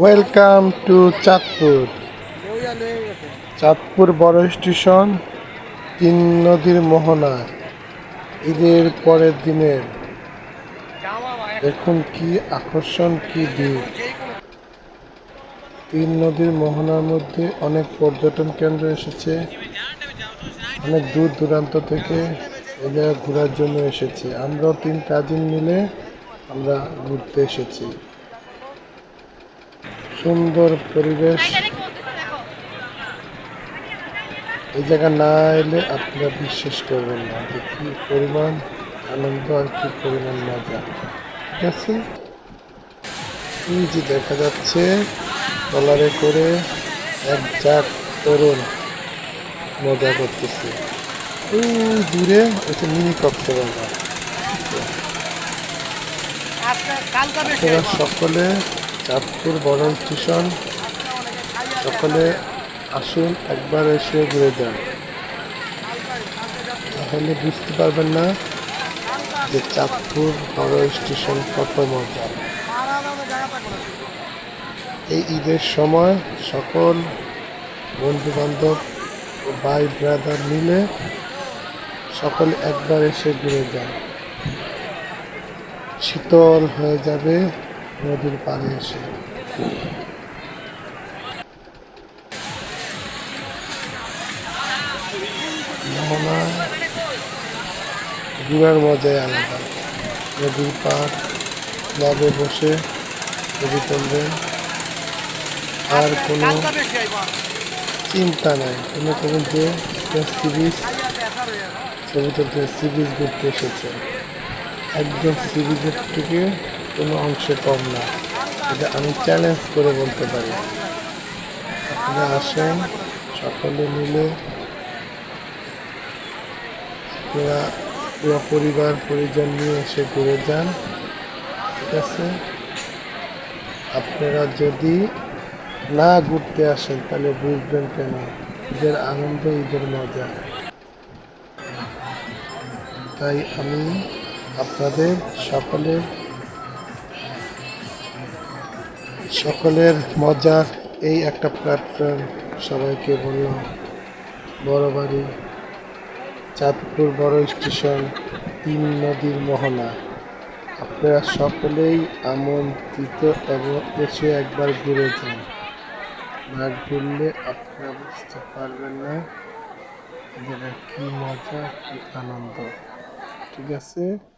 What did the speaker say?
Welcome to Chandpur Chandpur বড় station তিন নদীর মোহনা। ঈদের পরের দিনের। দেখুন কি আকর্ষণ, কি ভিউ তিন নদীর মোহনার মধ্যে অনেক পর্যটন কেন্দ্র এসেছে। অনেক দূর দূরান্ত থেকে জায়গায় ঘোরার জন্য এসেছে। আমরাও তিন কাজিন মিলে আমরা ঘুরতে এসেছি। সুন্দর পরিবেশ। এই জায়গা না এলে আপনারা বিশ্বাস করবেন না যে কি পরিমাণ আনন্দ আর কি পরিমাণ মজা। ঠিক আছে? এই যে দেখা যাচ্ছে ট্রলারে করে এক জাত তরুণ মজা করতেছে। ওই দূরে হচ্ছে মিনি কক্সবাজার। আপনারা সকলে চাঁদপুর বড় স্টেশন। সকলে আসুন, একবার এসে ঘুরে যান। তাহলে বুঝতে পারবেন না যে চাঁদপুর বড় স্টেশন কত মজা। এই ঈদের সময় সকল বন্ধু বান্ধব ভাই ব্রাদার মিলে সকলে একবার এসে ঘুরে যান। শীতল হয়ে যাবে। নদীর পাড়ে এসে। ঘুরার মজাই আলাদা। নদীর পাড় ক্লাবে বসে ছবি তুলবেন আর কোনো চিন্তা নাই। কোনো কোনো যে সি বিচ ছবি তুলতে সি বিচ ঘুরতে এসেছে। একদম সি বিচের থেকে কোনো অংশে কম না। এটা আমি চ্যালেঞ্জ করে বলতে পারি। আপনারা আসেন, সকলে মিলে। আপনারা পুরো পরিবার, পরিজন নিয়ে এসে ঘুরে যান, ঠিক আছে? আপনারা যদি না ঘুরতে আসেন, তাহলে বুঝবেন কেন? ঈদের আনন্দ, ঈদের মজা। তাই আমি আপনাদের, সকলের সকলের মজার এই একটা প্ল্যাটফর্ম সবাইকে বললাম। বড় বাড়ি চাঁদপুর বড় স্টেশন তিন নদীর মোহনা। আপনারা সকলেই আমন্ত্রিত এবং এসে একবার ঘুরে যান। না ঘুরলে আপনারা বুঝতে পারবেন না এদের কি মজা, কি আনন্দ। ঠিক আছে?